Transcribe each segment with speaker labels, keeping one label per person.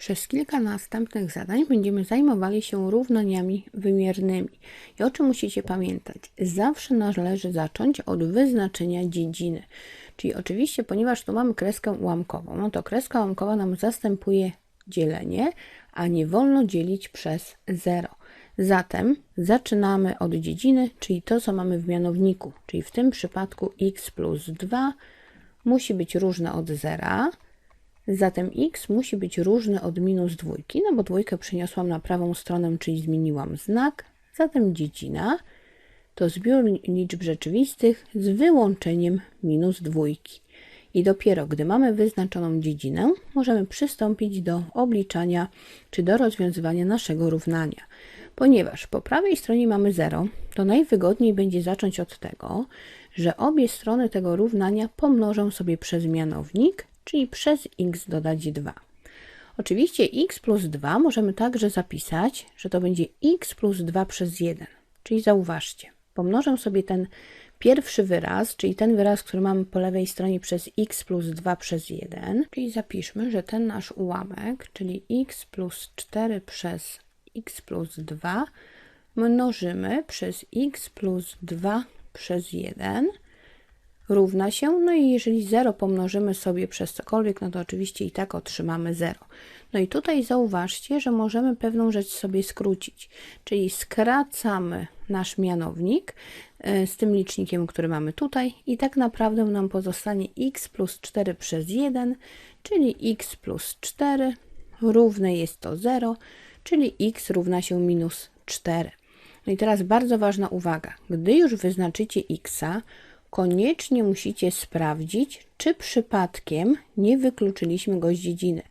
Speaker 1: Przez kilka następnych zadań będziemy zajmowali się równaniami wymiernymi. I o czym musicie pamiętać? Zawsze należy zacząć od wyznaczenia dziedziny. Czyli oczywiście, ponieważ tu mamy kreskę ułamkową, no to kreska ułamkowa nam zastępuje dzielenie, a nie wolno dzielić przez 0. Zatem zaczynamy od dziedziny, czyli to, co mamy w mianowniku, czyli w tym przypadku x plus 2 musi być różne od 0 Zatem x musi być różny od minus dwójki, no bo dwójkę przeniosłam na prawą stronę, czyli zmieniłam znak. Zatem dziedzina to zbiór liczb rzeczywistych z wyłączeniem minus dwójki. I dopiero gdy mamy wyznaczoną dziedzinę, możemy przystąpić do obliczania czy do rozwiązywania naszego równania. Ponieważ po prawej stronie mamy 0, to najwygodniej będzie zacząć od tego, że obie strony tego równania pomnożą sobie przez mianownik czyli przez x dodać 2. Oczywiście x plus 2 możemy także zapisać, że to będzie x plus 2 przez 1. Czyli zauważcie, pomnożę sobie ten pierwszy wyraz, czyli ten wyraz, który mamy po lewej stronie przez x plus 2 przez 1, czyli zapiszmy, że ten nasz ułamek, czyli x plus 4 przez x plus 2 mnożymy przez x plus 2 przez 1 równa się, no i jeżeli 0 pomnożymy sobie przez cokolwiek, no to oczywiście i tak otrzymamy 0. No i tutaj zauważcie, że możemy pewną rzecz sobie skrócić, czyli skracamy nasz mianownik e, z tym licznikiem, który mamy tutaj i tak naprawdę nam pozostanie x plus 4 przez 1, czyli x plus 4 równe jest to 0, czyli x równa się minus 4. No i teraz bardzo ważna uwaga. Gdy już wyznaczycie xa, koniecznie musicie sprawdzić, czy przypadkiem nie wykluczyliśmy go z dziedziny.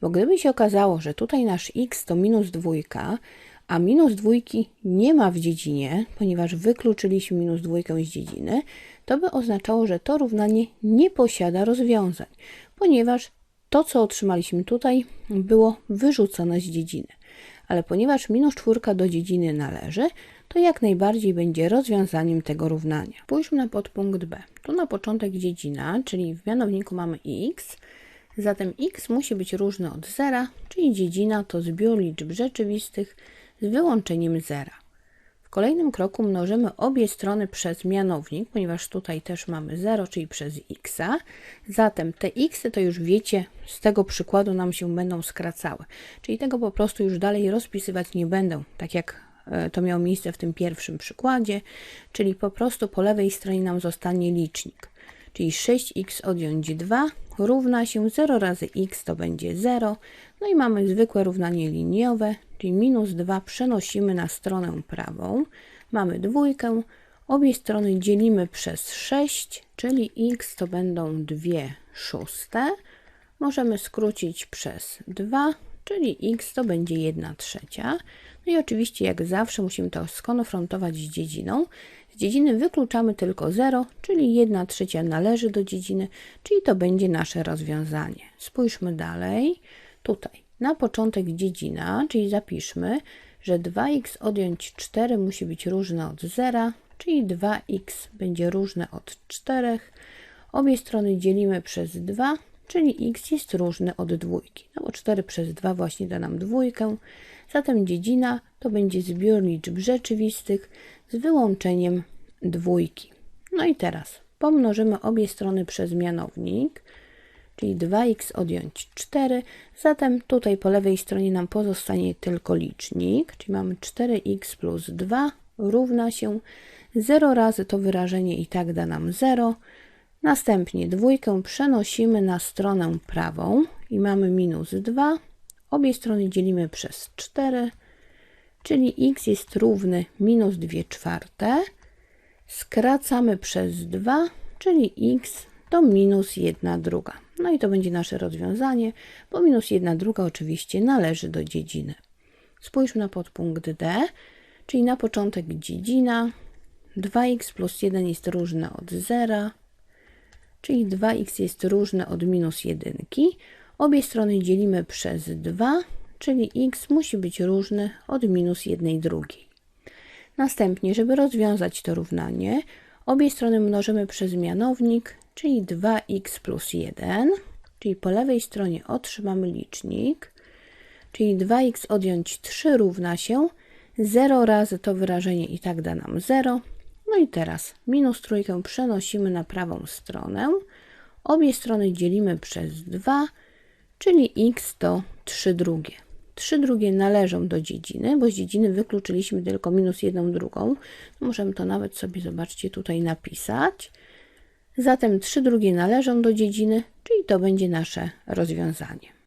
Speaker 1: Bo gdyby się okazało, że tutaj nasz x to minus dwójka, a minus dwójki nie ma w dziedzinie, ponieważ wykluczyliśmy minus dwójkę z dziedziny, to by oznaczało, że to równanie nie posiada rozwiązań, ponieważ to, co otrzymaliśmy tutaj, było wyrzucone z dziedziny. Ale ponieważ minus czwórka do dziedziny należy, to jak najbardziej będzie rozwiązaniem tego równania. Spójrzmy na podpunkt B. Tu na początek dziedzina, czyli w mianowniku mamy x, zatem x musi być różny od zera, czyli dziedzina to zbiór liczb rzeczywistych z wyłączeniem zera. W kolejnym kroku mnożymy obie strony przez mianownik, ponieważ tutaj też mamy 0, czyli przez x. Zatem te x to już wiecie, z tego przykładu nam się będą skracały. Czyli tego po prostu już dalej rozpisywać nie będę, tak jak to miało miejsce w tym pierwszym przykładzie, czyli po prostu po lewej stronie nam zostanie licznik. Czyli 6x odjąć 2 równa się 0 razy x to będzie 0. No i mamy zwykłe równanie liniowe, czyli minus 2 przenosimy na stronę prawą. Mamy dwójkę, obie strony dzielimy przez 6, czyli x to będą 2 szóste. Możemy skrócić przez 2, czyli x to będzie 1 trzecia. No i oczywiście, jak zawsze, musimy to skonfrontować z dziedziną. Z dziedziny wykluczamy tylko 0, czyli 1 trzecia należy do dziedziny, czyli to będzie nasze rozwiązanie. Spójrzmy dalej. Tutaj na początek dziedzina, czyli zapiszmy, że 2x odjąć 4 musi być różne od 0, czyli 2x będzie różne od 4. Obie strony dzielimy przez 2, czyli x jest różny od dwójki. No bo 4 przez 2 właśnie da nam dwójkę. Zatem dziedzina to będzie zbiór liczb rzeczywistych z wyłączeniem dwójki. No i teraz pomnożymy obie strony przez mianownik, czyli 2x odjąć 4. Zatem tutaj po lewej stronie nam pozostanie tylko licznik, czyli mamy 4x plus 2 równa się 0 razy to wyrażenie i tak da nam 0. Następnie dwójkę przenosimy na stronę prawą i mamy minus 2 Obie strony dzielimy przez 4, czyli x jest równy minus 2 czwarte. Skracamy przez 2, czyli x to minus 1 druga. No i to będzie nasze rozwiązanie, bo minus 1 druga oczywiście należy do dziedziny. Spójrzmy na podpunkt D, czyli na początek dziedzina. 2x plus 1 jest różne od 0, czyli 2x jest różne od minus 1. Obie strony dzielimy przez 2, czyli x musi być różny od minus 1 drugiej. Następnie, żeby rozwiązać to równanie, obie strony mnożymy przez mianownik, czyli 2x plus 1, czyli po lewej stronie otrzymamy licznik, czyli 2x odjąć 3 równa się 0 razy to wyrażenie i tak da nam 0. No i teraz minus trójkę przenosimy na prawą stronę. Obie strony dzielimy przez 2, czyli x to 3 drugie. 3 drugie należą do dziedziny, bo z dziedziny wykluczyliśmy tylko minus jedną drugą. Możemy to nawet sobie, zobaczcie, tutaj napisać. Zatem 3 drugie należą do dziedziny, czyli to będzie nasze rozwiązanie.